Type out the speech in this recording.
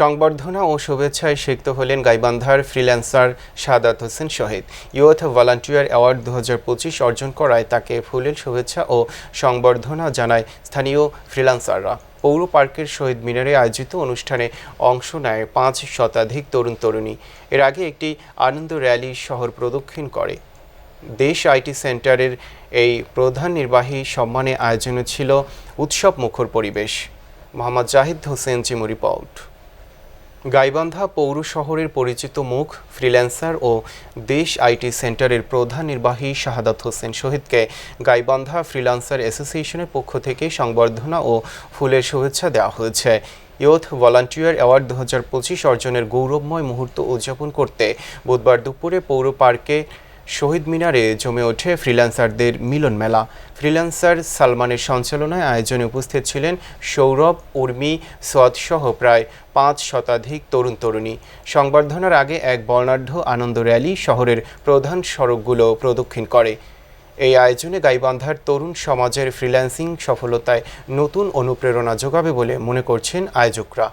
সংবর্ধনা ও শুভেচ্ছায় সিক্ত হলেন গাইবান্ধার freelancer Sadat Hossain Shahid. Youth volunteer award দু হাজার পঁচিশ অর্জন করায় তাকে ফুলেল শুভেচ্ছা ও সংবর্ধনা জানায় স্থানীয় ফ্রিল্যান্সাররা। পৌর পার্কের শহীদ মিনারে আয়োজিত অনুষ্ঠানে অংশ নেয় পাঁচ শতাধিক তরুণ তরুণী। এর আগে একটি আনন্দ র্যালি শহর প্রদক্ষিণ করে। দেশ আইটি সেন্টারের এই প্রধান নির্বাহী সম্মানে আয়োজনে ছিল উৎসব মুখর পরিবেশ। মোহাম্মদ জাহিদ হোসেন চিমু রিপোর্ট। গাইবান্ধা পৌর শহরের পরিচিত মুখ, ফ্রিল্যান্সার ও দেশ আইটি সেন্টারের প্রধান নির্বাহী শাহাদাত হোসেন শহীদকে গাইবান্ধা ফ্রিল্যান্সার অ্যাসোসিয়েশনের পক্ষ থেকে সংবর্ধনা ও ফুলের শুভেচ্ছা দেওয়া হয়েছে। ইয়ুথ ভলান্টিয়ার অ্যাওয়ার্ড দু হাজার পঁচিশ অর্জনের গৌরবময় মুহূর্ত উদযাপন করতে বুধবার দুপুরে পৌর পার্কে শহীদ মিনারে জমে ওঠে ফ্রিল্যান্সারদের মিলন মেলা। ফ্রিল্যান্সার সালমানের সঞ্চালনায় আয়োজনে উপস্থিত ছিলেন সৌরভ, উর্মি সহ প্রায় পাঁচ শতাধিক তরুণ তরুণী। সংবর্ধনার আগে এক বর্ণাঢ্য আনন্দ র্যালি শহরের প্রধান সড়কগুলো প্রদক্ষিণ করে। এই আয়োজনে গাইবান্ধার তরুণ সমাজের ফ্রিল্যান্সিং সফলতায় নতুন অনুপ্রেরণা যোগাবে বলে মনে করছেন আয়োজকরা।